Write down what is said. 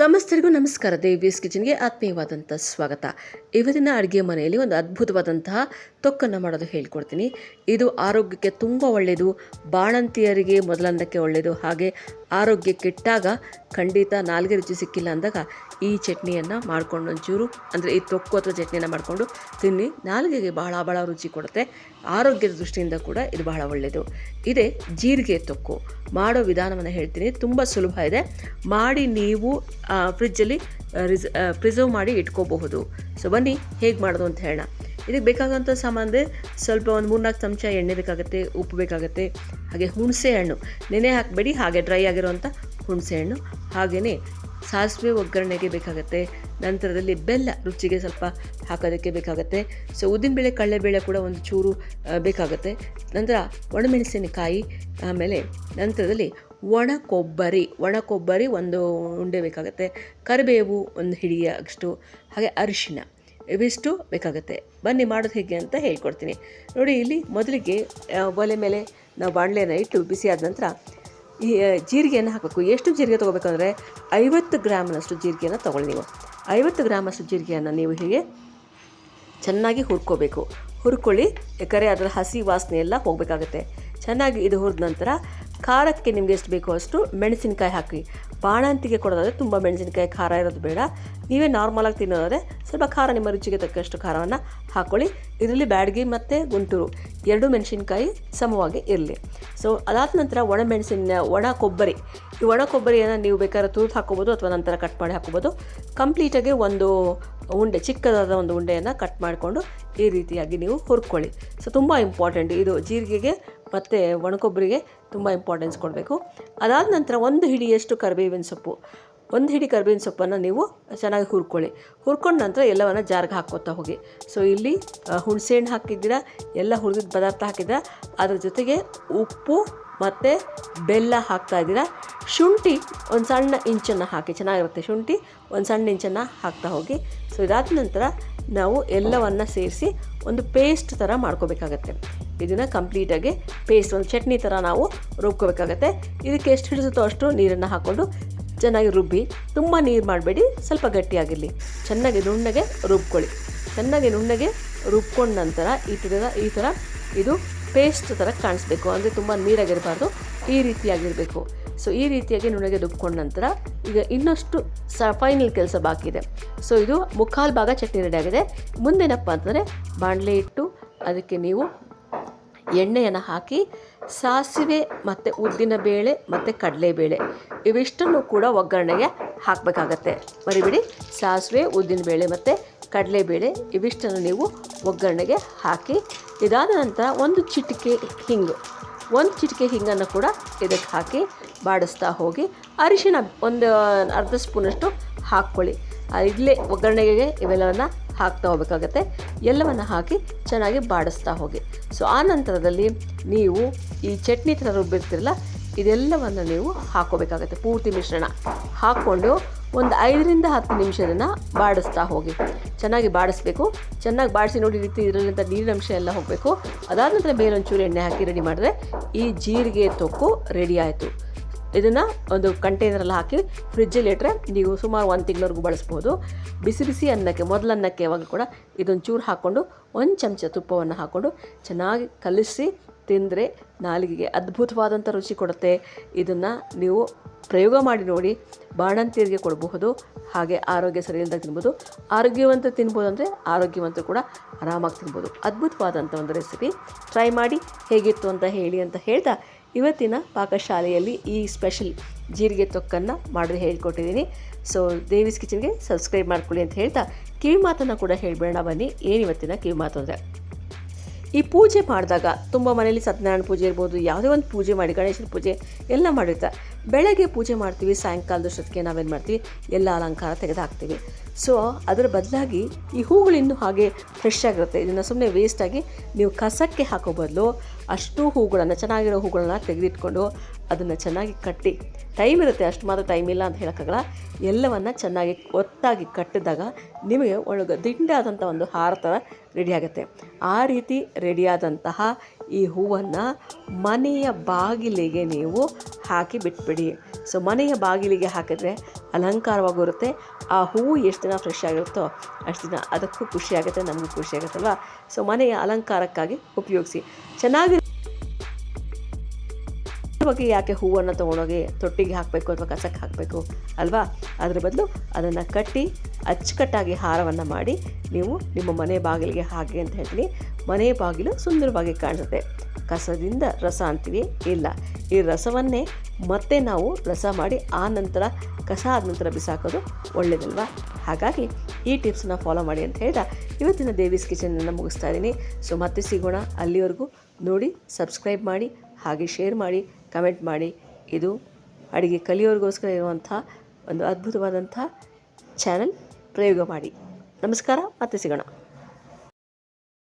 ಸಮಸ್ತರಿಗೂ ನಮಸ್ಕಾರ. ದೇವಿಯಸ್ ಕಿಚನ್ಗೆ ಆತ್ಮೀಯವಾದಂಥ ಸ್ವಾಗತ. ಇವತ್ತಿನ ಅಡುಗೆ ಮನೆಯಲ್ಲಿ ಒಂದು ಅದ್ಭುತವಾದಂತಹ ತೊಕ್ಕನ್ನು ಮಾಡೋದು ಹೇಳ್ಕೊಡ್ತೀನಿ. ಇದು ಆರೋಗ್ಯಕ್ಕೆ ತುಂಬ ಒಳ್ಳೆಯದು ಬಾಣಂತಿಯರಿಗೆ ಮೊದಲಂದಕ್ಕೆ ಒಳ್ಳೆಯದು ಹಾಗೆ ಆರೋಗ್ಯ ಕೆಟ್ಟಾಗ ಖಂಡಿತ ನಾಲ್ಗೆ ರುಚಿ ಸಿಕ್ಕಿಲ್ಲ ಅಂದಾಗ ಈ ಚಟ್ನಿಯನ್ನು ಮಾಡ್ಕೊಂಡು ಒಂಚೂರು, ಅಂದರೆ ಈ ತೊಕ್ಕು ಅಥವಾ ಚಟ್ನಿಯನ್ನು ಮಾಡಿಕೊಂಡು ತಿನ್ನಿ. ನಾಲ್ಗೆಗೆ ಬಹಳ ಬಹಳ ರುಚಿ ಕೊಡುತ್ತೆ. ಆರೋಗ್ಯದ ದೃಷ್ಟಿಯಿಂದ ಕೂಡ ಇದು ಬಹಳ ಒಳ್ಳೆಯದು. ಇದೇ ಜೀರಿಗೆ ತೊಕ್ಕು. ಮಾಡೋ ವಿಧಾನವನ್ನು ಹೇಳ್ತೀನಿ. ತುಂಬ ಸುಲಭ ಇದೆ. ಮಾಡಿ ನೀವು ಫ್ರಿಜ್ಜಲ್ಲಿ ರಿಸ್ ಪ್ರಿಸರ್ವ್ ಮಾಡಿ ಇಟ್ಕೋಬಹುದು. ಸೊ ಬನ್ನಿ, ಹೇಗೆ ಮಾಡೋದು ಅಂತ ಹೇಳೋಣ. ಇದಕ್ಕೆ ಬೇಕಾಗೋಂಥ ಸಾಮಾನು ಸ್ವಲ್ಪ ಒಂದು ಮೂರ್ನಾಲ್ಕು ಚಮಚ ಎಣ್ಣೆ ಬೇಕಾಗುತ್ತೆ, ಉಪ್ಪು ಬೇಕಾಗುತ್ತೆ, ಹಾಗೆ ಹುಣಸೆ ಹಣ್ಣು ನೆನೆ ಹಾಕಬೇಡಿ, ಹಾಗೆ ಡ್ರೈ ಆಗಿರುವಂಥ ಹುಣಸೆ ಹಣ್ಣು ಹಾಗೆಯೇ ಸಾಸಿವೆ ಒಗ್ಗರಣೆಗೆ ಬೇಕಾಗುತ್ತೆ, ನಂತರದಲ್ಲಿ ಬೆಲ್ಲ, ರುಚಿಗೆ ಸ್ವಲ್ಪ ಹಾಕೋದಕ್ಕೆ ಬೇಕಾಗುತ್ತೆ. ಸೊ ಉದ್ದಿನಬೇಳೆ ಕಡಲೆಬೇಳೆ ಕೂಡ ಒಂದು ಚೂರು ಬೇಕಾಗುತ್ತೆ. ನಂತರ ಒಣಮೆಣಸಿನಕಾಯಿ, ಆಮೇಲೆ ನಂತರದಲ್ಲಿ ಒಣ ಕೊಬ್ಬರಿ ಒಣ ಕೊಬ್ಬರಿ ಒಂದು ಉಂಡೆ ಬೇಕಾಗುತ್ತೆ. ಕರಿಬೇವು ಒಂದು ಹಿಡಿಯಷ್ಟು, ಹಾಗೆ ಅರಿಶಿನ ಇವಿಷ್ಟು ಬೇಕಾಗುತ್ತೆ. ಬನ್ನಿ ಮಾಡೋದು ಹೇಗೆ ಅಂತ ಹೇಳ್ಕೊಡ್ತೀನಿ. ನೋಡಿ, ಇಲ್ಲಿ ಮೊದಲಿಗೆ ಒಲೆ ಮೇಲೆ ನಾವು ಬಾಣಲೆನ ಇಟ್ಟು ಬಿಸಿ ಆದ ನಂತರ ಈ ಜೀರಿಗೆಯನ್ನು ಹಾಕಬೇಕು. ಎಷ್ಟು ಜೀರಿಗೆ ತೊಗೋಬೇಕಂದ್ರೆ ಐವತ್ತು ಗ್ರಾಮ್ನಷ್ಟು ಜೀರಿಗೆಯನ್ನು ತೊಗೊಳ್ಳಿ ನೀವು. ಐವತ್ತು ಗ್ರಾಮಷ್ಟು ಜೀರಿಗೆಯನ್ನು ನೀವು ಹೀಗೆ ಚೆನ್ನಾಗಿ ಹುರ್ಕೋಬೇಕು. ಹುರ್ಕೊಳ್ಳಿ ಯಾಕಂದರೆ ಅದರ ಹಸಿ ವಾಸನೆ ಎಲ್ಲ ಹೋಗಬೇಕಾಗುತ್ತೆ. ಚೆನ್ನಾಗಿ ಇದು ಹುರಿದ ನಂತರ ಖಾರಕ್ಕೆ ನಿಮಗೆ ಎಷ್ಟು ಬೇಕೋ ಅಷ್ಟು ಮೆಣಸಿನಕಾಯಿ ಹಾಕಿ. ಬಾಣಂತಿಗೆ ಕೊಡೋದಾದರೆ ತುಂಬ ಮೆಣಸಿನಕಾಯಿ ಖಾರ ಇರೋದು ಬೇಡ. ನೀವೇ ನಾರ್ಮಲಾಗಿ ತಿನ್ನೋದಾದರೆ ಸ್ವಲ್ಪ ಖಾರ, ನಿಮ್ಮ ರುಚಿಗೆ ತಕ್ಕಷ್ಟು ಖಾರವನ್ನು ಹಾಕ್ಕೊಳ್ಳಿ ಇದರಲ್ಲಿ ಬ್ಯಾಡಗಿ ಮತ್ತು ಗುಂಟೂರು. ಎರಡು ಮೆಣಸಿನಕಾಯಿ ಸಮವಾಗಿ ಇರಲಿ. ಸೊ ಅದಾದ ನಂತರ ಒಣ ಮೆಣಸಿನ, ಒಣ ಕೊಬ್ಬರಿ. ಈ ಒಣ ಕೊಬ್ಬರಿಯನ್ನು ನೀವು ಬೇಕಾದ್ರೆ ತುರಿದು ಹಾಕ್ಕೋಬೋದು ಅಥವಾ ನಂತರ ಕಟ್ ಮಾಡಿ ಹಾಕ್ಕೋಬೋದು ಕಂಪ್ಲೀಟಾಗಿ ಒಂದು ಉಂಡೆ, ಚಿಕ್ಕದಾದ ಒಂದು ಉಂಡೆಯನ್ನು ಕಟ್ ಮಾಡಿಕೊಂಡು ಈ ರೀತಿಯಾಗಿ ನೀವು ಹುರ್ಕೊಳ್ಳಿ. ಸೊ ತುಂಬ ಇಂಪಾರ್ಟೆಂಟ್ ಇದು ಜೀರಿಗೆಗೆ ಮತ್ತು ಒಣಕೊಬ್ಬರಿಗೆ ತುಂಬ ಇಂಪಾರ್ಟೆನ್ಸ್ ಕೊಡಬೇಕು. ಅದಾದ ನಂತರ ಒಂದು ಹಿಡಿಯಷ್ಟು ಕರಿಬೇವಿನ ಸೊಪ್ಪು. ಒಂದು ಹಿಡಿ ಕರಿಬೇವಿನ ಸೊಪ್ಪನ್ನು ನೀವು ಚೆನ್ನಾಗಿ ಹುರ್ಕೊಳ್ಳಿ. ಹುರ್ಕೊಂಡ ನಂತರ ಎಲ್ಲವನ್ನು ಜಾರ್ಗೆ ಹಾಕ್ಕೋತಾ ಹೋಗಿ. ಸೊ ಇಲ್ಲಿ ಹುಣಸೆ ಹುಣಸೆಹಣ್ಣು ಹಾಕಿದ್ದೀರಾ? ಎಲ್ಲ ಹುರಿದಿದ್ದ ಪದಾರ್ಥ ಹಾಕಿದ್ದೀರಾ? ಅದ್ರ ಜೊತೆಗೆ ಉಪ್ಪು ಮತ್ತು ಬೆಲ್ಲ ಹಾಕ್ತಾ ಇದ್ದೀರಾ? ಶುಂಠಿ ಒಂದು ಸಣ್ಣ ಇಂಚನ್ನು ಹಾಕಿ. ಚೆನ್ನಾಗಿರುತ್ತೆ ಶುಂಠಿ. ಒಂದು ಸಣ್ಣ ಇಂಚನ್ನು ಹಾಕ್ತಾ ಹೋಗಿ. ಸೊ ಇದಾದ ನಂತರ ನಾವು ಎಲ್ಲವನ್ನು ಸೇರಿಸಿ ಒಂದು ಪೇಸ್ಟ್ ಥರ ಮಾಡ್ಕೋಬೇಕಾಗತ್ತೆ. ಇದನ್ನು ಕಂಪ್ಲೀಟಾಗಿ ಪೇಸ್ಟ್ ಒಂದು ಚಟ್ನಿ ಥರ ನಾವು ರುಬ್ಕೋಬೇಕಾಗತ್ತೆ. ಇದಕ್ಕೆ ಎಷ್ಟು ಹಿಡಿಸುತ್ತೋ ಅಷ್ಟು ನೀರನ್ನು ಹಾಕ್ಕೊಂಡು ಚೆನ್ನಾಗಿ ರುಬ್ಬಿ, ತುಂಬ ನೀರು ಮಾಡಬೇಡಿ, ಸ್ವಲ್ಪ ಗಟ್ಟಿಯಾಗಿರಲಿ. ಚೆನ್ನಾಗಿ ನುಣ್ಣಗೆ ರುಬ್ಕೊಳ್ಳಿ. ಚೆನ್ನಾಗಿ ನುಣ್ಣಗೆ ರುಬ್ಕೊಂಡ ನಂತರ ಈ ಥರ ಈ ಥರ ಇದು ಪೇಸ್ಟ್ ಥರ ಕಾಣಿಸ್ಬೇಕು. ಅಂದರೆ ತುಂಬ ನೀರಾಗಿರಬಾರ್ದು, ಈ ರೀತಿಯಾಗಿರಬೇಕು. ಸೊ ಈ ರೀತಿಯಾಗಿ ನುಣ್ಣಗೆ ರುಬ್ಕೊಂಡ ನಂತರ ಈಗ ಇನ್ನಷ್ಟು ಸ ಫೈನಲ್ ಕೆಲಸ ಬಾಕಿ ಇದೆ. ಸೊ ಇದು ಮುಕ್ಕಾಲು ಭಾಗ ಚಟ್ನಿ ರೆಡಿ ಆಗಿದೆ. ಮುಂದೇನಪ್ಪ ಅಂತಂದರೆ ಬಾಣಲೆ ಇಟ್ಟು ಅದಕ್ಕೆ ನೀವು ಎಣ್ಣೆಯನ್ನು ಹಾಕಿ ಸಾಸಿವೆ ಮತ್ತು ಉದ್ದಿನ ಬೇಳೆ ಮತ್ತು ಕಡಲೆಬೇಳೆ ಇವಿಷ್ಟನ್ನು ಕೂಡ ಒಗ್ಗರಣೆಗೆ ಹಾಕಬೇಕಾಗತ್ತೆ. ಮರಿಬಿಡಿ, ಸಾಸಿವೆ, ಉದ್ದಿನ ಬೇಳೆ ಮತ್ತು ಕಡಲೆಬೇಳೆ ಇವಿಷ್ಟನ್ನು ನೀವು ಒಗ್ಗರಣೆಗೆ ಹಾಕಿ ಇದಾದ ನಂತರ ಒಂದು ಚಿಟಿಕೆ ಹಿಂಗು. ಒಂದು ಚಿಟಿಕೆ ಹಿಂಗನ್ನು ಕೂಡ ಇದಕ್ಕೆ ಹಾಕಿ ಬಾಡಿಸ್ತಾ ಹೋಗಿ ಅರಿಶಿನ ಒಂದು ಅರ್ಧ ಸ್ಪೂನಷ್ಟು ಹಾಕ್ಕೊಳ್ಳಿ. ಇಡ್ಲಿ ಒಗ್ಗರಣೆಗೆ ಇವೆಲ್ಲವನ್ನು ಹಾಕ್ತಾ ಹೋಗ್ಬೇಕಾಗತ್ತೆ. ಎಲ್ಲವನ್ನು ಹಾಕಿ ಚೆನ್ನಾಗಿ ಬಾಡಿಸ್ತಾ ಹೋಗಿ. ಸೊ ಆ ನಂತರದಲ್ಲಿ ನೀವು ಈ ಚಟ್ನಿ ಥರ ರುಬ್ಬಿರ್ತಿರಲ್ಲ, ಇದೆಲ್ಲವನ್ನು ನೀವು ಹಾಕೋಬೇಕಾಗತ್ತೆ ಪೂರ್ತಿ ಮಿಶ್ರಣ. ಹಾಕ್ಕೊಂಡು ಒಂದು ಐದರಿಂದ ಹತ್ತು ನಿಮಿಷದನ್ನು ಬಾಡಿಸ್ತಾ ಹೋಗಿ. ಚೆನ್ನಾಗಿ ಬಾಡಿಸ್ಬೇಕು. ಚೆನ್ನಾಗಿ ಬಾಡಿಸಿ ನೋಡಿ ರೀತಿ ಇದರಲ್ಲಿಂದ ನೀರಿನಂಶ ಎಲ್ಲ ಹೋಗಬೇಕು. ಅದಾದ ನಂತರ ಮೇಲೊಂಚೂರು ಎಣ್ಣೆ ಹಾಕಿ ರೆಡಿ ಮಾಡಿದ್ರೆ ಈ ಜೀರಿಗೆ ತೊಕ್ಕು ರೆಡಿ ಆಯಿತು. ಇದನ್ನು ಒಂದು ಕಂಟೈನರಲ್ಲಿ ಹಾಕಿ ಫ್ರಿಜ್ಜಲ್ಲಿ ಇಟ್ಟರೆ ನೀವು ಸುಮಾರು ಒಂದು ತಿಂಗಳವರೆಗೂ ಬಳಸ್ಬೋದು. ಬಿಸಿ ಬಿಸಿ ಅನ್ನಕ್ಕೆ ಮೊದಲನ್ನಕ್ಕೆ ಯಾವಾಗ ಕೂಡ ಇದೊಂದು ಚೂರು ಹಾಕ್ಕೊಂಡು ಒಂದು ಚಮಚ ತುಪ್ಪವನ್ನು ಹಾಕ್ಕೊಂಡು ಚೆನ್ನಾಗಿ ಕಲಿಸಿ ತಿಂದರೆ ನಾಲಿಗೆಗೆ ಅದ್ಭುತವಾದಂಥ ರುಚಿ ಕೊಡುತ್ತೆ. ಇದನ್ನು ನೀವು ಪ್ರಯೋಗ ಮಾಡಿ ನೋಡಿ, ಬಾಣಂತಿಯರಿಗೆ ಕೊಡಬಹುದು, ಹಾಗೆ ಆರೋಗ್ಯ ಸರಿ ತಿನ್ಬೋದು. ಆರೋಗ್ಯವಂತ ತಿನ್ಬೋದು ಅಂದರೆ ಆರೋಗ್ಯವಂತ ಕೂಡ ಆರಾಮಾಗಿ ತಿನ್ಬೋದು. ಅದ್ಭುತವಾದಂಥ ಒಂದು ರೆಸಿಪಿ ಟ್ರೈ ಮಾಡಿ ಹೇಗಿತ್ತು ಅಂತ ಹೇಳಿ ಅಂತ ಹೇಳ್ತಾ ಇವತ್ತಿನ ಪಾಕಶಾಲೆಯಲ್ಲಿ ಈ ಸ್ಪೆಷಲ್ ಜೀರಿಗೆ ತೊಕ್ಕನ್ನು ಮಾಡಿ ಹೇಳ್ಕೊಟ್ಟಿದ್ದೀನಿ. ಸೊ ದೇವಿಸ್ ಕಿಚನ್ಗೆ ಸಬ್ಸ್ಕ್ರೈಬ್ ಮಾಡ್ಕೊಳ್ಳಿ ಅಂತ ಹೇಳ್ತಾ ಕಿವಿ ಮಾತನ್ನು ಕೂಡ ಹೇಳಬೇಡ ಬನ್ನಿ. ಏನು ಇವತ್ತಿನ ಕಿವಿ ಮಾತು ಅಂದರೆ? ಈ ಪೂಜೆ ಮಾಡಿದಾಗ ತುಂಬ ಮನೇಲಿ ಸತ್ಯನಾರಾಯಣ ಪೂಜೆ ಇರ್ಬೋದು, ಯಾವುದೇ ಒಂದು ಪೂಜೆ ಮಾಡಿ, ಗಣೇಶನ ಪೂಜೆ ಎಲ್ಲ ಮಾಡಿರ್ತಾರೆ ಬೆಳಗ್ಗೆ ಪೂಜೆ ಮಾಡ್ತೀವಿ ಸಾಯಂಕಾಲದಷ್ಟೊತ್ತಿಗೆ ನಾವೇನು ಮಾಡ್ತೀವಿ? ಎಲ್ಲ ಅಲಂಕಾರ ತೆಗೆದು ಹಾಕ್ತೀವಿ ಸೊ ಅದರ ಬದಲಾಗಿ ಈ ಹೂಗಳಿನ್ನೂ ಹಾಗೆ ಫ್ರೆಶ್ ಆಗಿರುತ್ತೆ. ಇದನ್ನು ಸುಮ್ಮನೆ ವೇಸ್ಟಾಗಿ ನೀವು ಕಸಕ್ಕೆ ಹಾಕೋ ಬದಲು ಅಷ್ಟು ಹೂಗಳನ್ನು ಚೆನ್ನಾಗಿರೋ ಹೂಗಳನ್ನ ತೆಗೆದಿಟ್ಕೊಂಡು ಅದನ್ನು ಚೆನ್ನಾಗಿ ಕಟ್ಟಿ. ಟೈಮ್ ಇರುತ್ತೆ, ಅಷ್ಟು ಮಾತ್ರ ಟೈಮ್ ಇಲ್ಲ ಅಂತ ಹೇಳೋಕ್ಕಾಗಲ್ಲ. ಎಲ್ಲವನ್ನು ಚೆನ್ನಾಗಿ ಒತ್ತಾಗಿ ಕಟ್ಟಿದಾಗ ನಿಮಗೆ ಒಳಗೆ ದಿಂಡಾದಂಥ ಒಂದು ಹಾರ ಥರ ರೆಡಿಯಾಗುತ್ತೆ ಆ ರೀತಿ ರೆಡಿಯಾದಂತಹ ಈ ಹೂವನ್ನು ಮನೆಯ ಬಾಗಿಲಿಗೆ ನೀವು ಹಾಕಿ ಬಿಟ್ಬಿಡಿ. ಸೊ ಮನೆಯ ಬಾಗಿಲಿಗೆ ಹಾಕಿದ್ರೆ ಅಲಂಕಾರವಾಗಿರುತ್ತೆ ಆ ಹೂವು ಎಷ್ಟು ದಿನ ಫ್ರೆಶ್ ಆಗಿರುತ್ತೋ ಅಷ್ಟು ದಿನ ಅದಕ್ಕೂ ಖುಷಿಯಾಗುತ್ತೆ ನಮಗೂ ಖುಷಿಯಾಗುತ್ತಲ್ವ ಸೊ ಮನೆಯ ಅಲಂಕಾರಕ್ಕಾಗಿ ಉಪಯೋಗಿಸಿ. ಚೆನ್ನಾಗಿ ಬಗ್ಗೆ ಯಾಕೆ ಹೂವನ್ನು ತೊಗೊಂಡೋಗಿ ತೊಟ್ಟಿಗೆ ಹಾಕಬೇಕು ಅಥವಾ ಕಸಕ್ಕೆ ಹಾಕಬೇಕು ಅಲ್ವಾ? ಅದರ ಬದಲು ಅದನ್ನು ಕಟ್ಟಿ ಅಚ್ಚುಕಟ್ಟಾಗಿ ಹಾರವನ್ನು ಮಾಡಿ ನೀವು ನಿಮ್ಮ ಮನೆ ಬಾಗಿಲಿಗೆ ಹಾಕಿ ಅಂತ ಹೇಳ್ತೀನಿ. ಮನೆ ಬಾಗಿಲು ಸುಂದರವಾಗಿ ಕಾಣಿಸುತ್ತೆ. ಕಸದಿಂದ ರಸ ಅಂತೀವಿ? ಇಲ್ಲ. ಈ ರಸವನ್ನೇ ಮತ್ತೆ ನಾವು ರಸ ಮಾಡಿ ಆ ನಂತರ ಕಸ ಆದ ನಂತರ ಬಿಸಾಕೋದು ಒಳ್ಳೇದಲ್ವಾ? ಹಾಗಾಗಿ ಈ ಟಿಪ್ಸನ್ನ ಫಾಲೋ ಮಾಡಿ ಅಂತ ಹೇಳ್ತಾ ಇವತ್ತಿನ ದೇವೀಸ್ ಕಿಚನನ್ನು ಮುಗಿಸ್ತಾ ಇದ್ದೀನಿ. ಸೊ ಮತ್ತೆ ಸಿಗೋಣ ಅಲ್ಲಿವರೆಗೂ. ನೋಡಿ, ಸಬ್ಸ್ಕ್ರೈಬ್ ಮಾಡಿ, ಹಾಗೆ ಶೇರ್ ಮಾಡಿ. ಕಮೆಂಟ್ ಮಾಡಿ. ಇದು ಅಡುಗೆ ಕಲಿಯೋರಿಗೋಸ್ಕರ ಇರುವಂಥ ಒಂದು ಅದ್ಭುತವಾದಂಥ ಚಾನಲ್ ಪ್ರಯೋಗ ಮಾಡಿ. ನಮಸ್ಕಾರ ಮತ್ತೆ ಸಿಗೋಣ.